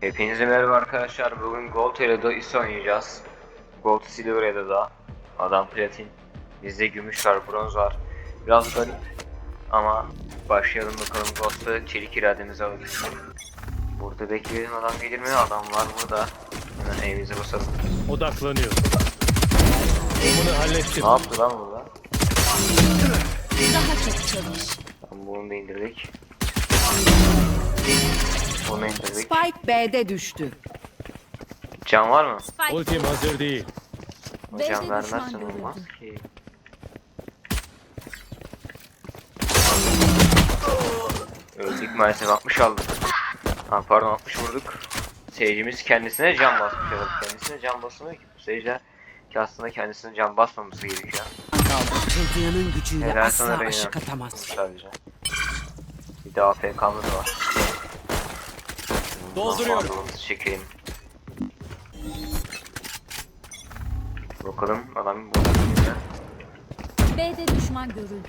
Hepinize merhaba arkadaşlar. Bugün Gold Hero'da IS oynayacağız. Gold Silver'da da. Adam platin. Bizde gümüş var, bronz var. Biraz garip. Ama başlayalım bakalım Ghost'ta çelik irademizi alalım. Burada bekleyelim adam gelir mi? Adam var burada. Hemen evimize basalım. Odaklanıyor. Bunu hallettim. Ne yaptı lan burada? Daha çok çalış. Tamam bunu da indirdik. Bunu indirdik. Spike B'de düştü. Can var mı? Spike Ultim hazır değil. B'de Can düşman vermezsen görüldü. olmaz ki. Öldük maalesef 60 aldık. Ha pardon 60 vurduk. Seyircimiz kendisine can basmış evet. Kendisine can basmıyor ki. Bu seyirciler ki aslında kendisine can basmaması gerekiyor. Zılgıyanın gücüyle Helal sana asla Reyna. aşık atamaz. Sadece. Bir de AFK'mız var. Dolduruyorum. Bandolumuzu çekeyim. Bakalım adam burada? B'de düşman görüldü.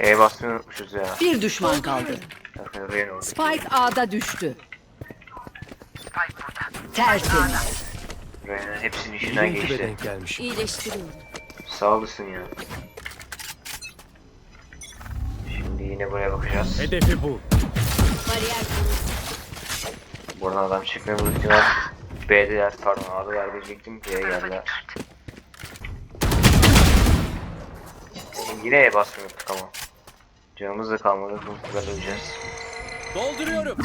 E basmayı unutmuşuz ya. Bir düşman kaldı. Bakın. Spike A'da düştü. Tertemiz. Reyna hepsinin işinden geçti. denk gelmiş. İyileştiriyorum. Sağ olasın ya. Şimdi yine buraya bakacağız. Hedefi bu. Bariyer. Buradan adam çıkmıyor bu ihtimal. B'deler pardon A'dalar diyecektim B'ye geldiler. Yine E basmıyorduk ama. Canımız da kalmadı. Bu kadar öleceğiz. Dolduruyorum.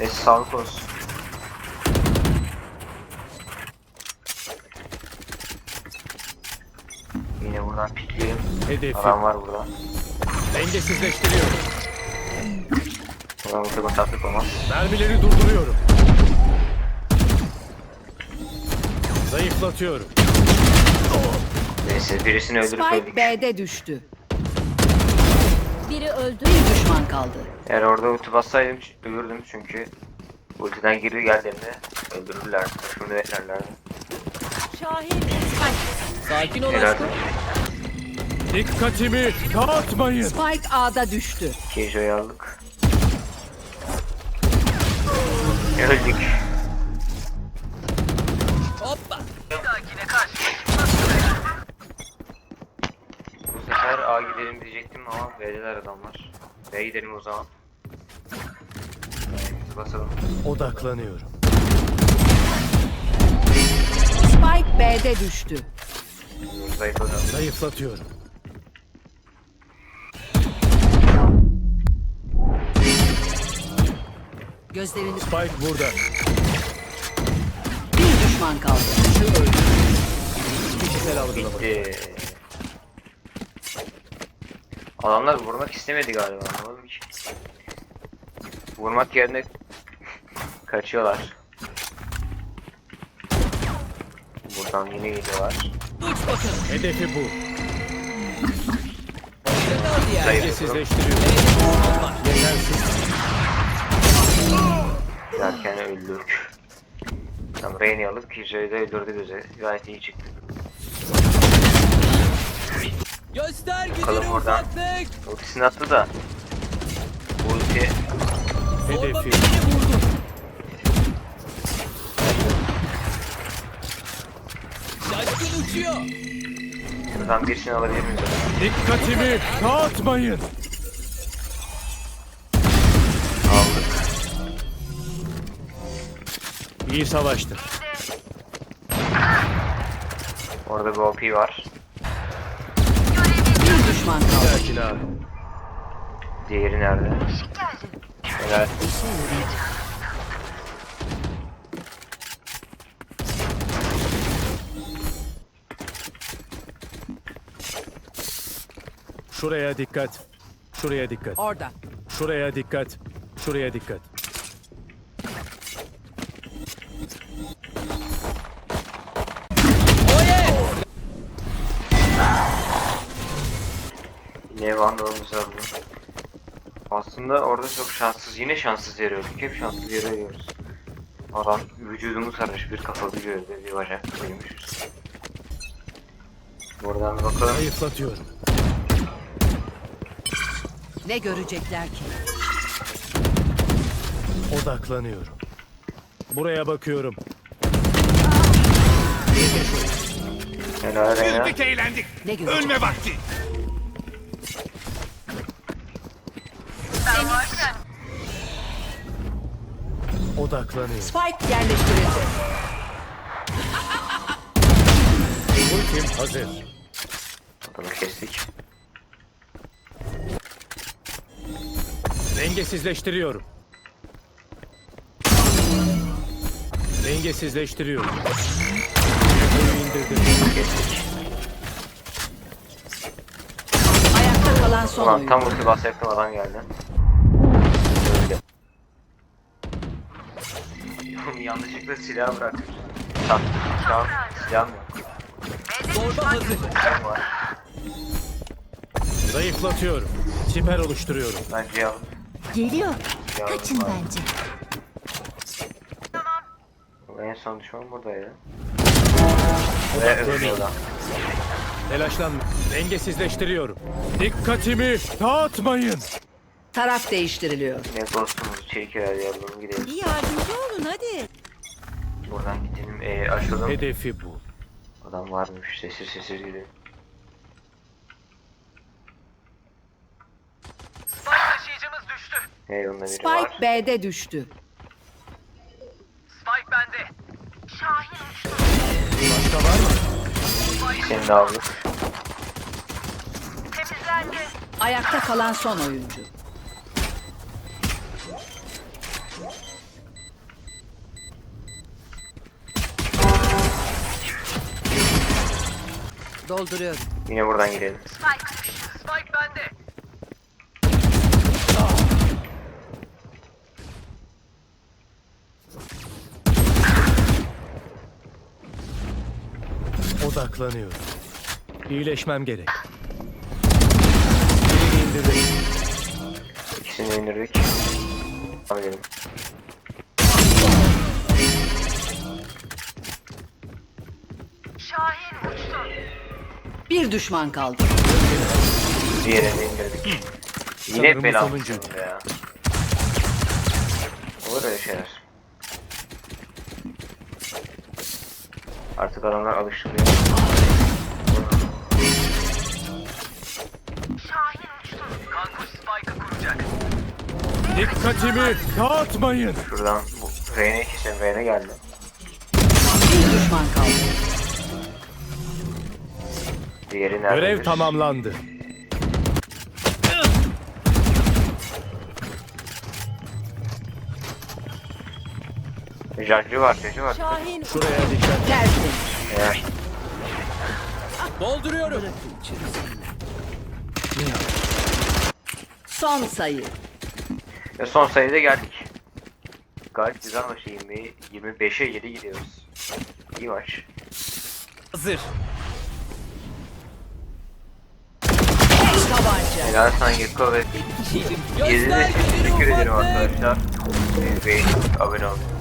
Neyse sağlık olsun. Yine buradan pikleyelim. Hedefi. Adam var burada. Dengesizleştiriyorum. Buradan burada bataklık olmaz. Mermileri durduruyorum. Zayıflatıyorum. Neyse birisini öldürüp Spike öldük. B'de düştü. Biri öldü. Bir düşman kaldı. Eğer orada ulti bassaydım ölürdüm çünkü ultiden geri geldiğinde öldürürler. Şunu beklerlerdi. Şahin. Spike. Sakin ol Helal. Dikkatimi dağıtmayın. Spike A'da düştü. Keijo'yu aldık. Öldük. Hoppa. Bu sefer A gidelim diyecektim ama B'deler adamlar. B gidelim o zaman. Basalım. Odaklanıyorum. Spike B'de düştü. Zayıflatıyorum. Gözlerini Spike burada. bir düşman kaldı. Kişisel algılama. Bitti. Adamlar vurmak istemedi galiba anlamadım ki. Vurmak yerine kaçıyorlar. Buradan yine geliyorlar. Hedefi bu. Zayıf. Dengesizleştiriyorum. Yetersiz. Derken öldük. Tam Rain'i alıp Killjoy'u da öldürdü bize. Gayet iyi çıktı. Göster Bakalım buradan. Ultisini attı da. Bu ulti Hedefi. Şaşkın uçuyor. buradan birisini alabilir miyiz? Dikkatimi dağıtmayın. İyi savaştın. Orada bir OP var. Bir düşman kaldı. Sakin abi. Diğeri nerede? Helal. Şuraya dikkat. Şuraya dikkat. Orada. Şuraya dikkat. Şuraya dikkat. Var bu. Aslında orada çok şanssız, yine şanssız yere öldük. Hep şanssız yere ölüyoruz. Adam vücudumu sarmış, bir kafalı gördü, bir bacak koymuşuz. Buradan bir bakalım. Zayıflatıyorum. Ne görecekler ki? Odaklanıyorum. Buraya bakıyorum. Helal Reyna. Güldük eğlendik. Ne görecek? Ölme vakti. Odaklanıyorum. Spike yerleştirildi. Ultim hazır. Adamı kestik. Dengesizleştiriyorum. Dengesizleştiriyorum. Ekoyu indirdim. Ayakta kalan son Ulan oyuncu. tam ulti basacaktım adam geldi. Yanlışlıkla silah bıraktım. Sattım. Şu an silahım yok. Silahım var. Zayıflatıyorum. Siper oluşturuyorum. Bence yavrum. Geliyor. Yavrum Kaçın var. bence. En son düşman buradaydı. Ve öldü adam. Telaşlanma. Dengesizleştiriyorum. Dikkatimi dağıtmayın. Taraf değiştiriliyor. Ne dostumuz çekiyor yerden gidelim. Bir yardımcı olun hadi. Buradan gidelim. Ee, açalım. Hedefi bul. Adam varmış. Sessiz sessiz gidelim. taşıyıcımız düştü. Biri var. Spike B'de düştü. Spike bende. Başka var mı? Senin de aldık. Ayakta kalan son oyuncu. Dolduruyorum. Yine buradan gidelim. Spike bende. Odaklanıyorum. İyileşmem gerek. Birini indirdim. İkisini indirdik. Tamam gidelim. Bir düşman kaldı. Diğerini indirdik. Yine bu bela ya. Olur öyle şeyler. Artık adamlar Spike'ı kuracak. Dikkatimi dağıtmayın. Şuradan bu Reyne'yi keselim. Reyne geldi. Bir düşman kaldı. Diğeri nerede? Görev tamamlandı. Jacı var, Jacı var. Şahin Şuraya dikkat. Tersin. Eğer Dolduruyorum. Son sayı. ve son sayıda geldik. Gayet güzel maç. 20, 25'e 7 gidiyoruz. İyi maç. Hazır. Helal sana Yurko ve izlediğiniz için teşekkür ederim arkadaşlar. Beğenip abone olun.